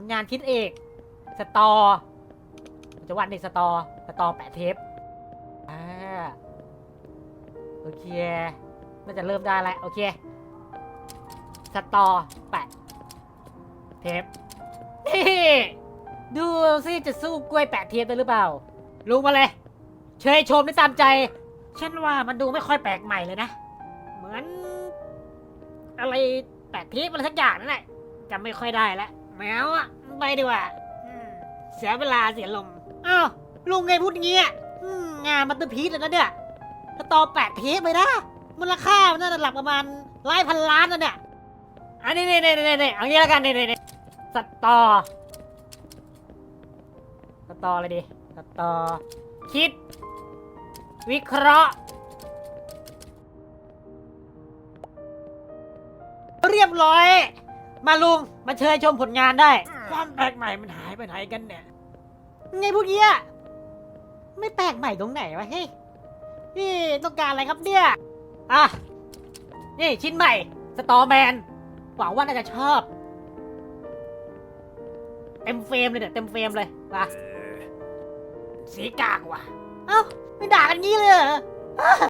ลงานชิ้นเอก สตอจะวาดในสตอ สตอแปะเทป อ่า โอเคน่าจะเริ่มได้แล้วโอเค สตอแปะเทป นี่ ดูสิจะสู้กล้วยแปะเทปได้หรือเปล่าลุงมาเลย เชยชมได้ตามใจ ฉันว่ามันดูไม่ค่อยแปลกใหม่เลยนะ เหมือน อะไรแปะเทปอะไรสักอย่างนั่นแหละจำไม่ค่อยได้แล้ว แมวอะไปดีกว่าอืมเสียเวลาเสียลมณ์อ้าวลุงไงพูดอย่างเงี้ยอืมงานมัตเตอร์พีซเลยนะเนี่ยถ้าต่อแปะเทปไปนะมูลค่ามันน่าจะหลักประมาณหลายพันล้านนะเนี่ยอันนี้นี่นี่นี่นี่เอางี้แล้วกันนี่นี่นี่สตอสตออะไรดีสตอคิด วิเคราะห์ เรียบร้อย มาลุง มาเชิญชมผลงานได้ ความแปลกใหม่มันหายไปไหนกันเนี่ย ไงพวกเนี้ยไม่แปลกใหม่ตรงไหนวะเฮ้ยนี่ต้องการอะไรครับเนี่ย อะ นี่ชิ้นใหม่ สตอแมน หวังว่าน่าจะชอบ เต็มเฟรมเลยเนี่ย เต็มเฟรมเลยมาสีกากว่ะ เอ้า ไม่ด่ากันงี้เลยเหรอ